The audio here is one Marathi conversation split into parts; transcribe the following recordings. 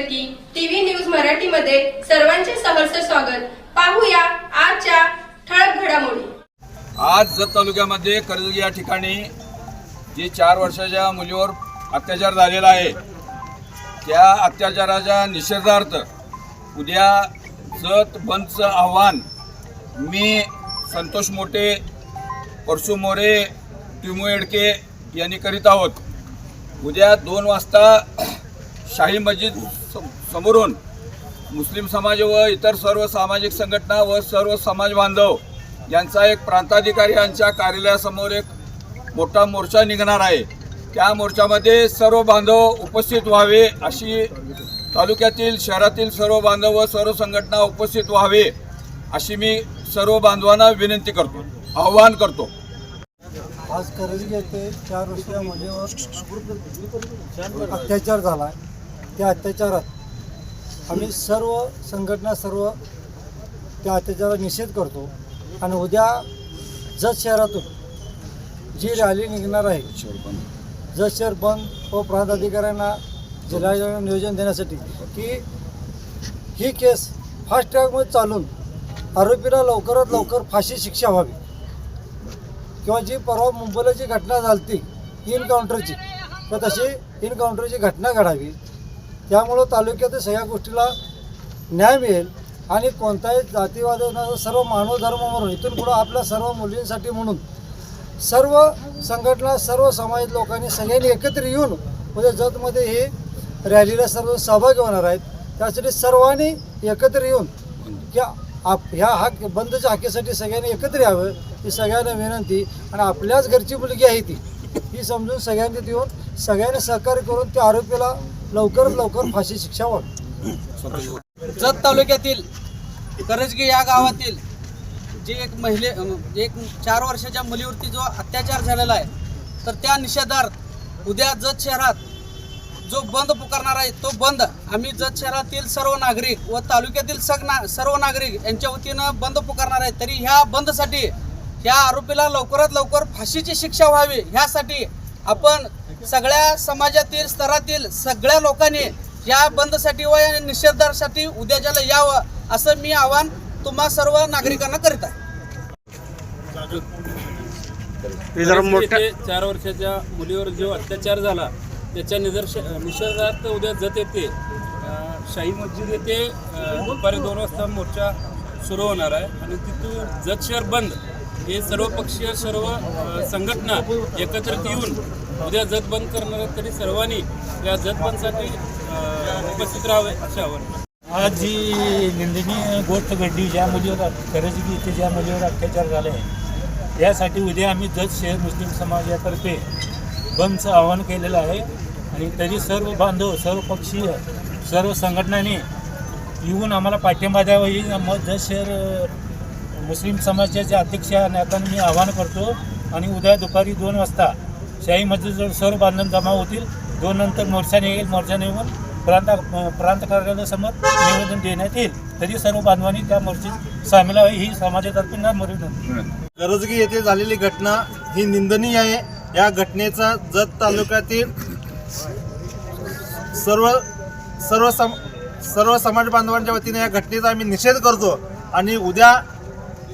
की टीव्ही न्यूज मराठीमध्ये सर्वांचे सहर्ष स्वागत. पाहूया आजच्या ठळक घडामोडी. आज जत तालुक्यामध्ये कर्जगी या ठिकाणी जे चार वर्षाच्या मुलीवर अत्याचार झालेला आहे त्या अत्याचाराच्या निषेधार्थ उद्या जत बंदचं आव्हान मी संतोष मोठे परसू मोरे टिमू एडके यांनी करीत आहोत. उद्या दोन वाजता शाही मस्जिद समोरून मुस्लिम समाज व इतर सर्व सामाजिक संघटना व सर्व समाज बांधव यांचा एक प्रांताधिकारी यांच्या कार्यालयासमोर एक मोठा मोर्चा निघणार आहे. त्या मोर्चामध्ये सर्व बांधव उपस्थित व्हावे अशी तालुक्यातील शहरातील सर्व बांधव व सर्व संघटना उपस्थित व्हावे अशी मी सर्व बांधवांना विनंती करतो आवाहन करतो. आज करंजी येथे चार वर्षामध्ये अत्याचार झाला आहे त्या अत्याचारात आम्ही सर्व संघटना सर्व त्या अत्याचाराचा निषेध करतो. आणि उद्या जत शहरातून जी रॅली निघणार आहे जत शहर बंद. व प्रांत अधिकाऱ्यांना जिल्हा नियोजन देण्यासाठी की ही केस फास्ट ट्रॅकमध्ये चालून आरोपीला लवकरात लवकर फाशी शिक्षा व्हावी. किंवा जी परवा मुंबईला जी घटना झाली इनकाउंटरची तर तशी इनकाउंटरची घटना घडावी. त्यामुळं तालुक्यात सगळ्या गोष्टीला न्याय मिळेल आणि कोणताही जातीवाद सर्व मानव धर्म म्हणून इथून पुढं आपल्या सर्व मुलींसाठी म्हणून सर्व संघटना सर्व समाज लोकांनी सगळ्यांनी एकत्र येऊन उद्या जतमध्ये हे रॅलीला सर्व सहभागी होणार आहेत. त्यासाठी सर्वांनी एकत्र येऊन की आप ह्या हाक बंदच्या हाकेसाठी सगळ्यांनी एकत्र यावं ही सगळ्यांना विनंती. आणि आपल्याच घरची मुलगी आहे ती ही समजून सगळ्यांनी देऊन सगळ्यांनी सहकार्य करून त्या आरोपीला लवकरात लवकर फाशी शिक्षा व्हावी जत तालुक्यातील करजगी या गावातील जे एक महिले एक चार वर्षाच्या मुलीवरती जो अत्याचार झालेला आहे तर त्या निषेधार्थ उद्या जत शहरात जो बंद पुकारणार आहे तो बंद आम्ही जत शहरातील सर्व नागरिक व तालुक्यातील सग ना सर्व नागरिक यांच्या वतीनं बंद पुकारणार आहे. तरी ह्या बंदसाठी ह्या आरोपीला लवकरात लवकर फाशीची शिक्षा व्हावी ह्यासाठी आपण सगळ्या समाजातील स्तरातील सगळ्या लोकांनी या बंदसाठी व या निषेधासाठी उद्याच्याला यावं असं मी आवाहन तुम्हा सर्व नागरिकांना करीत आहे. चार वर्षाच्या मुलीवर जो अत्याचार झाला त्याच्या निदर्श निषेधार्थ उद्या जत येते. शाही मस्जिद येथे दुपारी दोन वाजता मोर्चा सुरू होणार आहे. आणि तिथून जत शहर बंद. हे सर्वपक्षीय सर्व संघटना एकत्रित येऊन उद्या जत बंद करणार तरी सर्वांनी या जत बंदसाठी उपस्थित राहावे असे आवाहन. आज जी निंदनीय गोष्ट घडली ज्या मुलीवर खरंच इथे ज्या मुलीवर अत्याचार झाले यासाठी उद्या आम्ही जत शहर मुस्लिम समाजातर्फे बंदचं आवाहन केलेलं आहे. आणि तरी सर्व बांधव सर्व पक्षीय सर्व संघटनांनी येऊन आम्हाला पाठिंबा द्यावा ही मग जत शहर मुस्लिम समाजाच्या अध्यक्ष या मी आवाहन करतो आणि उद्या दुपारी दोन वाजता शाही मस्जिदजवळ सर्व बांधण जमा होतील. दोन नंतर मोर्चा येईल मोर्चा निघून प्रांत प्रांत कार्यालयासमोर निवेदन देण्यात येईल. तरी सर्व बांधवांनी त्या मोर्चेत सामील व्हावी. ही समाजातर्फे ना विनंती येथे झालेली घटना ही निंदनीय आहे. या घटनेचा जत तालुक्यातील सर्व सर्व सम सर्व समाज बांधवांच्या वतीने या घटनेचा आम्ही निषेध करतो आणि उद्या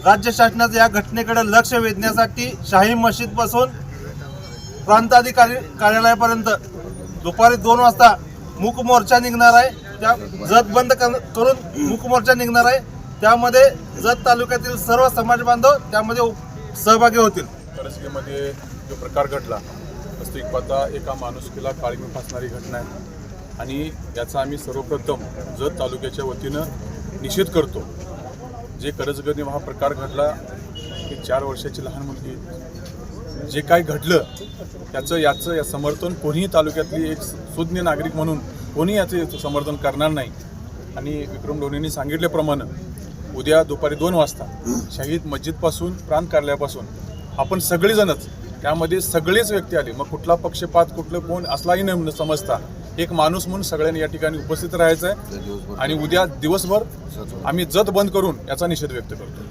राज्य शासनाचं या घटनेकडे लक्ष वेधण्यासाठी शाही मशीदपासून प्रांताधिकारी कार्यालयापर्यंत दुपारी दोन वाजता मूक मोर्चा निघणार आहे. त्या जत बंद कर- करून मूक मोर्चा निघणार आहे. त्यामध्ये जत तालुक्यातील सर्व समाज बांधव त्यामध्ये सहभागी होतील. करसगीमध्ये जो प्रकार घडला वास्तविक पाहता एका माणुसकीला काळीमी फासणारी घटना आहे. आणि याचा आम्ही सर्वप्रथम जत तालुक्याच्या वतीनं निषेध करतो. जे करजगडने हा प्रकार घडला की चार वर्षाची लहान मुलगी जे काही घडलं त्याचं याचं या समर्थन कोणीही तालुक्यातली एक सुज्ञ नागरिक म्हणून कोणी याचे समर्थन करणार नाही. आणि विक्रम डोणेंनी सांगितल्याप्रमाणे उद्या दुपारी दोन वाजता शहीद मस्जिदपासून प्रांत कार्यालयापासून आपण सगळेजणच त्यामध्ये सगळेच व्यक्ती आले. मग कुठला पक्षपात कुठलं कोण असलाही न समजता. एक माणूस म्हणून सगळ्यांनी या ठिकाणी उपस्थित राहायचं आहे आणि उद्या दिवसभर. आम्ही जत बंद करून याचा निषेध व्यक्त करतो.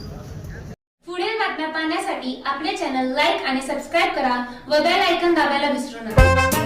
पुढील बातम्या पाहण्यासाठी आपले चॅनल लाईक आणि सबस्क्राईब करा व बेल आयकॉन दाबायला विसरू नका.